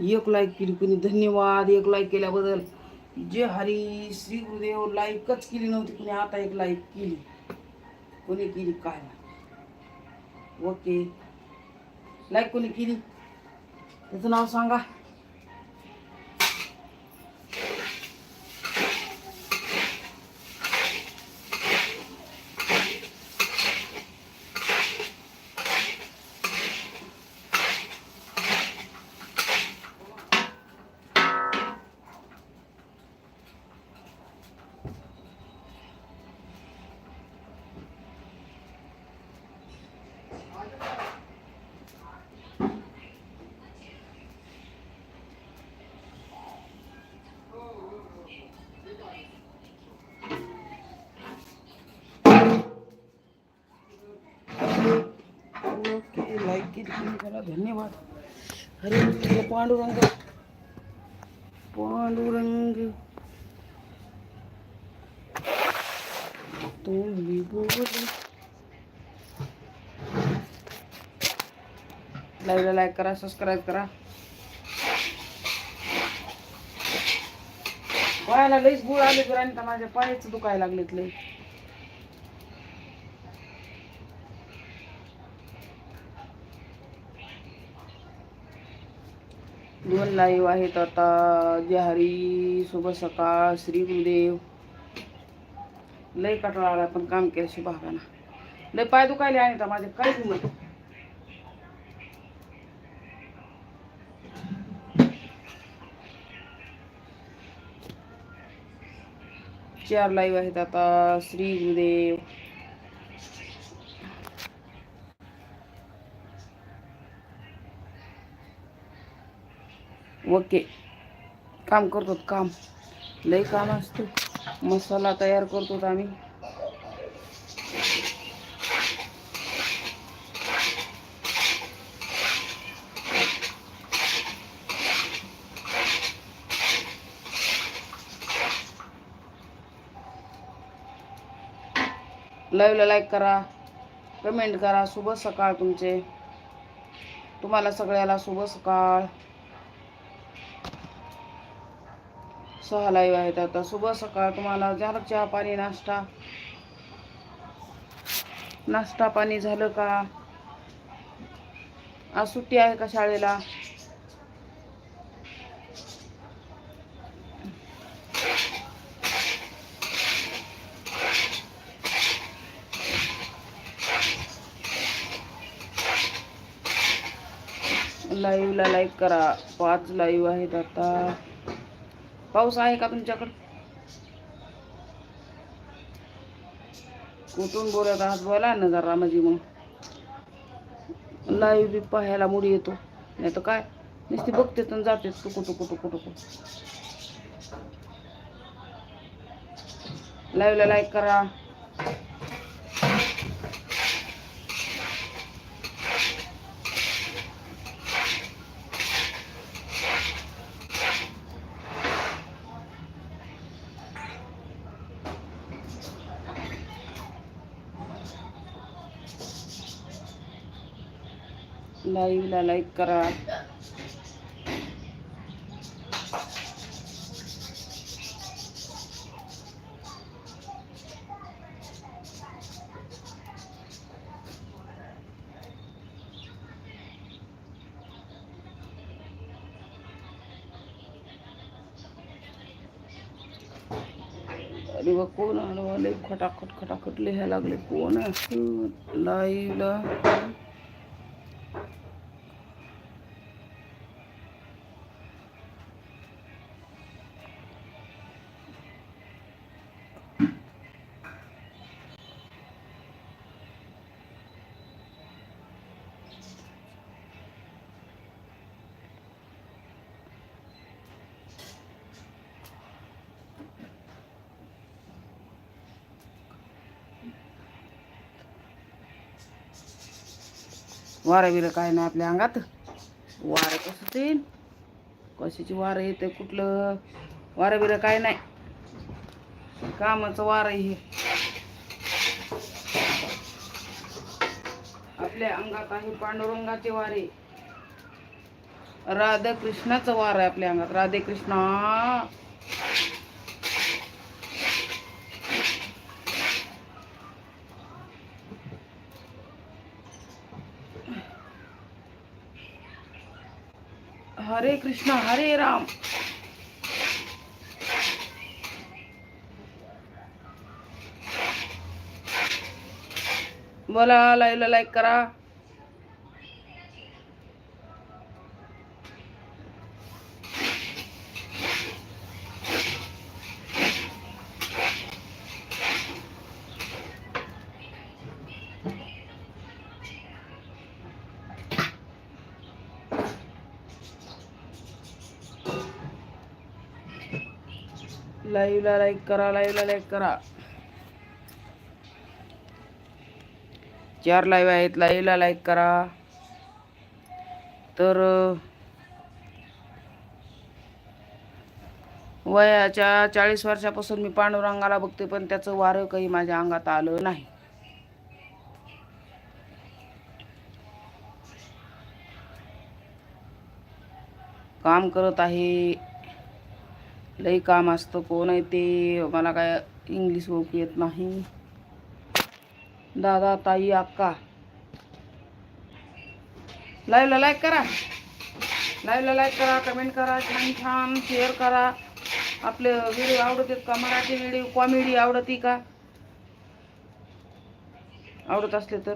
एक लाईक केली कुणी धन्यवाद. एक लाईक केल्याबद्दल. जे हरी. श्री गुरुदेव. लाईकच केली नव्हती कुणी आता एक लाईक केली. कोणी केली काय माहीत. ओके. लाईक कोणी केली? त्याचं नाव सांगा. ओके लाईक केली तुम्ही धन्यवाद. हरे पांडुरंग. पांडुरंग. तुम्ही बोल लाईव्हला लाईक करा सबस्क्राईब करा. पायाला लईच गुळ आले तर आणि माझ्या पायाचं दुखायला लागलेत लई. दोन लाईव्ह आहेत आता. जय हरी शुभ सकाळ श्री गुरुदेव. लय कटाळा आला पण काम केल्याशिवाय भागाना लय पाय दुखायले आणि माझे काय किंमत चार लाईव्ह आहेत आता. श्री गुरुदेव. ओके. काम करतो काम. लय काम असतो. मसाला तयार करतो आम्ही. लाईव्हला लाईक करा कमेंट करा. शुभ सकाळ तुमचे. तुम्हाला सगळ्याला शुभ सकाळ. सहा लाईव्ह आहेत आता. शुभ सकाळ तुम्हाला. झालं चहा पाणी नाश्ता? नाश्ता पाणी झालं का? आज सुट्टी आहे का शाळेला? लाईव्हला लाईक करा. पाच लाईव्ह आहेत आता. पाऊस आहे का तुमच्याकडं? कुठून बोलत आहात बोला ना जरा म्हणजे मग. लाईव्ह बी पाहायला मुडी येतो. नाही तर काय? नुसती बघते तर जाते टुकू टुकू टुकू टुकू. लाईव्हला लाईक करा. लाईव्हला लाईक करा. अरे व कोण आलं? खटाखट खटाखट लिहायला लागले कोण? असं लाईव्हला. वारं बिरं काय नाही आपल्या अंगात. वारं कसं ते? कशाची वारं येते कुठलं? वारं बिरं काय नाही. कामाचं वारं हे. आपल्या अंगात आहे पांडुरंगाचे वारे. राधाकृष्णाचं वार आहे आपल्या अंगात. राधे कृष्णा हरे कृष्ण हरे राम. बोला लाईव्हला लाईक करा. लाईव्हला लाईक करा लाईव्हला लाईक करा. चार लाईव्ह आहेत लाईव्हला लाईक करा. तर वयाच्या चाळीस वर्षापासून मी पांडुरंगाला बघते पण त्याचं वारं काही माझ्या अंगात आलं नाही. काम करत आहे. लई काम असतं कोण आहे ते? मला काय इंग्लिश ओळखू येत नाही. दादा ताई अक्का. लाईव्हला लाईक करा. लाईव्हला लाईक करा कमेंट करा छान छान शेअर करा. आपले व्हिडिओ आवडत आहेत का? मराठी व्हिडिओ कॉमेडी आवडती का? आवडत असले तर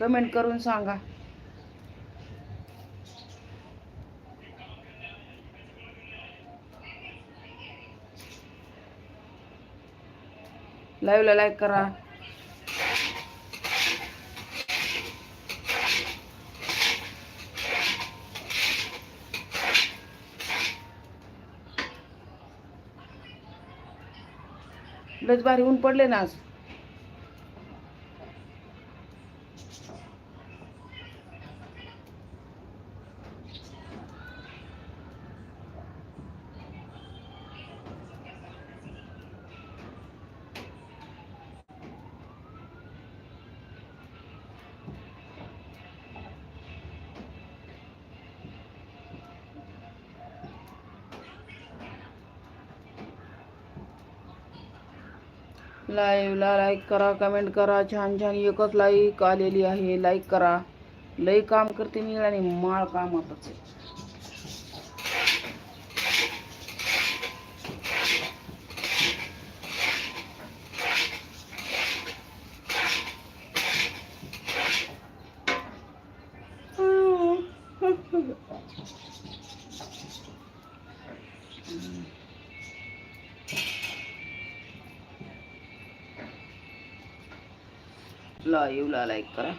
कमेंट करून सांगा. लाईव्हला लाईक करा. लच भारी ऊन पडले ना आज. लाईव्हला लाईक करा कमेंट करा. छान छान एकच लाईक आलेली आहे. लाईक करा. लई काम करते मी आणि माळ कामातच आहे. लाईव्हला लाईक करा.